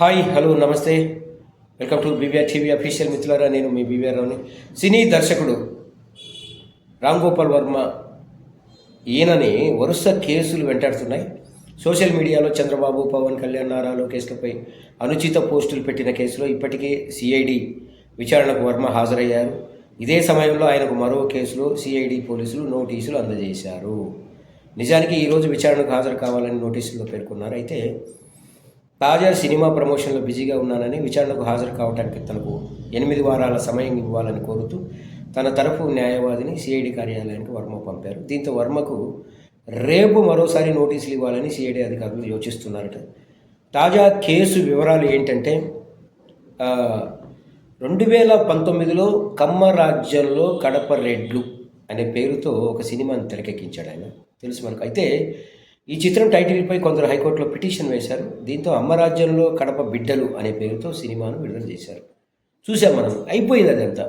Hi hello నమస్తే. Welcome to BBR TV official మిత్రులారా నేను మీ బీబీఆర్ రావుని. సినీ దర్శకుడు రామ్ గోపాల్ వర్మ ఈయనని వరుస కేసులు వెంటాడుతున్నాయి. సోషల్ మీడియాలో చంద్రబాబు పవన్ కళ్యాణ్ నారా లోకేష్లపై అనుచిత పోస్టులు పెట్టిన కేసులో ఇప్పటికే సిఐడి విచారణకు వర్మ హాజరయ్యారు. ఇదే సమయంలో ఆయనకు మరో కేసులో సిఐడి పోలీసులు నోటీసులు అందజేశారు. నిజానికి ఈరోజు విచారణకు హాజరు కావాలని నోటీసుల్లో పేర్కొన్నారు. అయితే తాజా సినిమా ప్రమోషన్లో బిజీగా ఉన్నానని విచారణకు హాజరు కావడానికి తనకు ఎనిమిది వారాల సమయం ఇవ్వాలని కోరుతూ తన తరఫు న్యాయవాదిని సిఐడి కార్యాలయానికి వర్మ పంపారు. దీంతో వర్మకు రేపు మరోసారి నోటీసులు ఇవ్వాలని సిఐడి అధికారులు యోచిస్తున్నారట. తాజా కేసు వివరాలు ఏంటంటే రెండు వేల పంతొమ్మిదిలో కమ్మ రాజ్యంలో కడప రెడ్లు అనే పేరుతో ఒక సినిమాని తెరకెక్కించాడు ఆయన. తెలుసు మనకు. అయితే ఈ చిత్రం టైటిల్పై కొందరు హైకోర్టులో పిటిషన్ వేశారు. దీంతో అమ్మరాజ్యంలో కడప బిడ్డలు అనే పేరుతో సినిమాను విడుదల చేశారు. చూసాం మనం. అయిపోయింది అదంతా.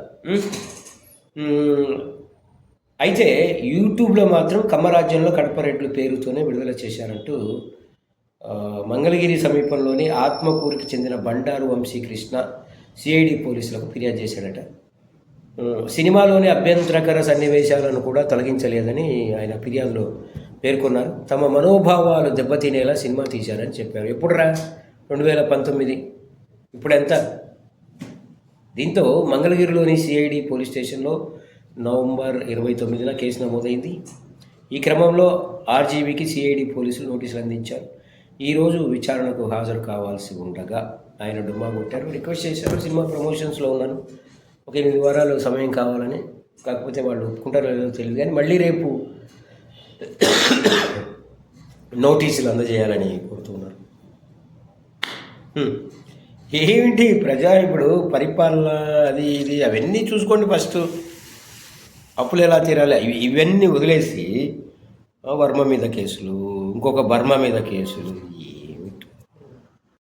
అయితే యూట్యూబ్లో మాత్రం కమ్మరాజ్యంలో కడప రెడ్లు పేరుతోనే విడుదల చేశారంటూ మంగళగిరి సమీపంలోని ఆత్మకూరుకి చెందిన బండారు వంశీ కృష్ణ సిఐడి పోలీసులకు ఫిర్యాదు చేశాడట. సినిమాలోని అభ్యంతరకర సన్నివేశాలను కూడా తొలగించలేదని ఆయన ఫిర్యాదులో పేర్కొన్నారు తమ మనోభావాలు దెబ్బతినేలా సినిమా తీశారని చెప్పారు. ఎప్పుడురా? రెండు వేల పంతొమ్మిది. ఇప్పుడు ఎంత దీంతో మంగళగిరిలోని సిఐడి పోలీస్ స్టేషన్లో నవంబర్ ఇరవై తొమ్మిదిన కేసు నమోదైంది. ఈ క్రమంలో ఆర్జీబీకి సిఐడి పోలీసులు నోటీసులు అందించారు. ఈరోజు విచారణకు హాజరు కావాల్సి ఉండగా ఆయన డుమ్మా కొట్టారు. రిక్వెస్ట్ చేశారు. సినిమా ప్రమోషన్స్లో ఉన్నాను. ఒక ఎనిమిది వారాలు సమయం కావాలని. కాకపోతే వాళ్ళు ఒప్పుకుంటారో లేదో తెలియదు. కానీ మళ్ళీ రేపు నోటీసులు అందజేయాలని కోరుతున్నారు. ఏమిటి ప్రజా ఇప్పుడు పరిపాలన అది ఇది అవన్నీ చూసుకోండి ఫస్ట్. అప్పులు ఎలా తీరాలి? ఇవి ఇవన్నీ వదిలేసి ఆ, వర్మ మీద కేసులు ఇంకొక బర్మ మీద కేసులు